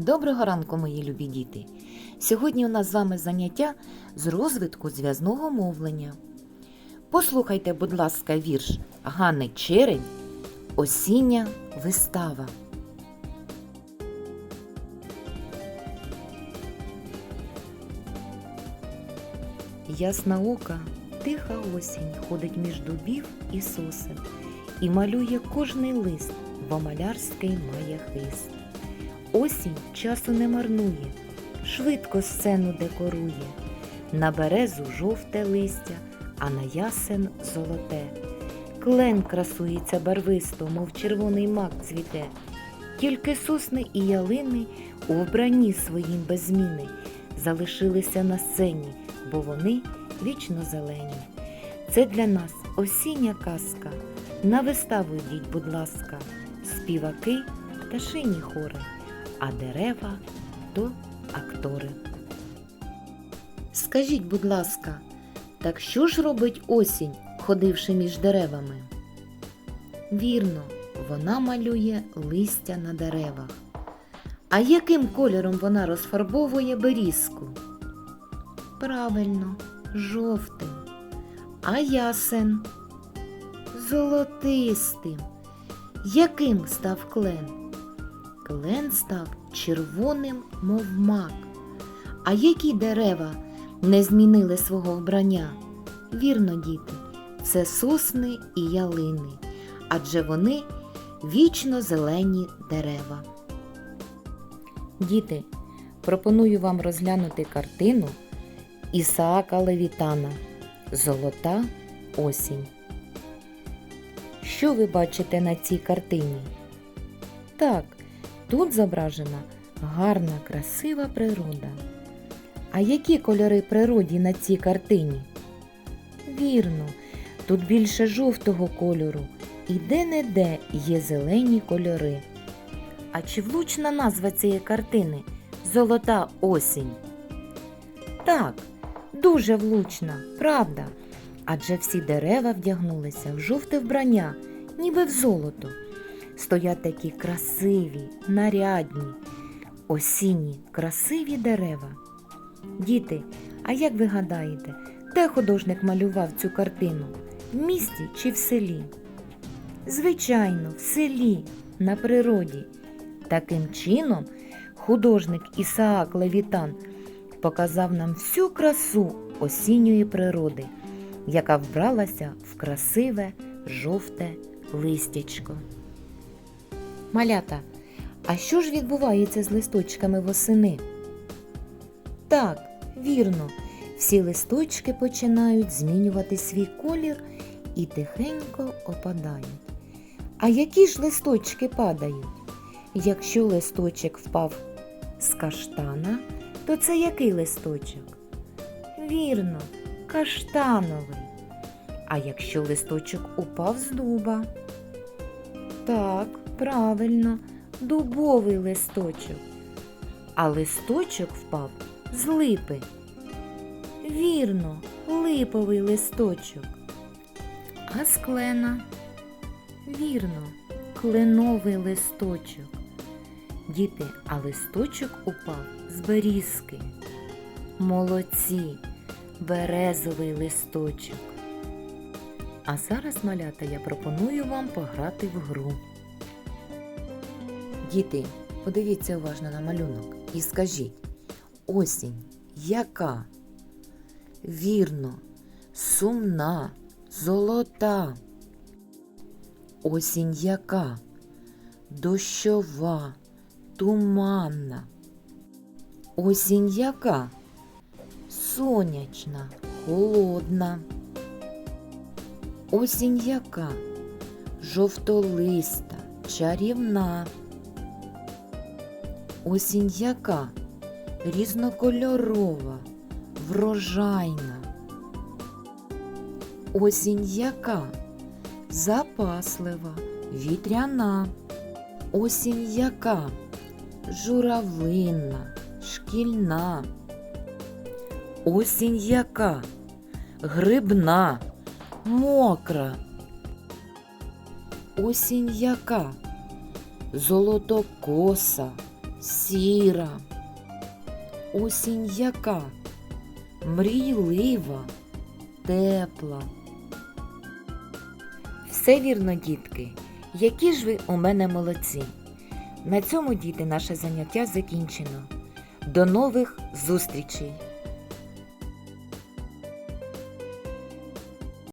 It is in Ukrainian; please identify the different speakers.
Speaker 1: Доброго ранку, мої любі діти! Сьогодні у нас з вами заняття з розвитку зв'язного мовлення. Послухайте, будь ласка, вірш Ганни Черень Осіння вистава. Ясна ока, тиха осінь ходить між дубів і сосен і малює кожний лист, бо малярський має хист. Осінь часу не марнує, швидко сцену декорує. На березу жовте листя, а на ясен золоте. Клен красується барвисто, мов червоний мак цвіте. Тільки сосни і ялини у вбранні своїм без зміни залишилися на сцені, бо вони вічно зелені. Це для нас осіння казка. На виставу йдіть, будь ласка, співаки та шині хори, а дерева то актори. Скажіть, будь ласка, так що ж робить осінь, ходивши між деревами? Вірно, вона малює листя на деревах. А яким кольором вона розфарбовує берізку? Правильно, жовтим. А ясен? Золотистим. Яким став клен? Клен став червоним, мов мак. А які дерева не змінили свого вбрання? Вірно, діти, це сосни і ялини, адже вони вічно зелені дерева. Діти, пропоную вам розглянути картину Ісаака Левітана Золота осінь. Що ви бачите на цій картині? Так, тут зображена гарна, красива природа. А які кольори природі на цій картині? Вірно, тут більше жовтого кольору і де-не-де є зелені кольори. А чи влучна назва цієї картини Золота осінь? Так, дуже влучна, правда. Адже всі дерева вдягнулися в жовте вбрання, ніби в золото. Стоять такі красиві, нарядні, осінні, красиві дерева. Діти, а як ви гадаєте, де художник малював цю картину? В місті чи в селі? Звичайно, в селі, на природі. Таким чином, художник Ісаак Левітан показав нам всю красу осінньої природи, яка вбралася в красиве жовте листячко. Малята, а що ж відбувається з листочками восени? Так, вірно, всі листочки починають змінювати свій колір і тихенько опадають. А які ж листочки падають? Якщо листочок впав з каштана, то це який листочок? Вірно, каштановий. А якщо листочок упав з дуба? Так, правильно, дубовий листочок. А листочок впав з липи. Вірно, липовий листочок. А з клена? Вірно, кленовий листочок. Діти, а листочок упав з берізки. Молодці, березовий листочок. А зараз, малята, я пропоную вам пограти в гру. Діти, подивіться уважно на малюнок і скажіть, осінь яка? Вірно, сумна, золота. Осінь яка? Дощова, туманна. Осінь яка? Сонячна, холодна. Осінь яка? Жовтолиста, чарівна. Осінь яка? Різнокольорова, врожайна. Осінь яка? Запаслива, вітряна. Осінь яка? Журавлинна, шкільна. Осінь яка? Грибна, мокра. Осінь яка? Золотокоса, Сіра. Осінь яка? Мрійлива, тепла. Все вірно, дітки. Які ж ви у мене молодці. На цьому, діти, наше заняття закінчено. До нових зустрічей!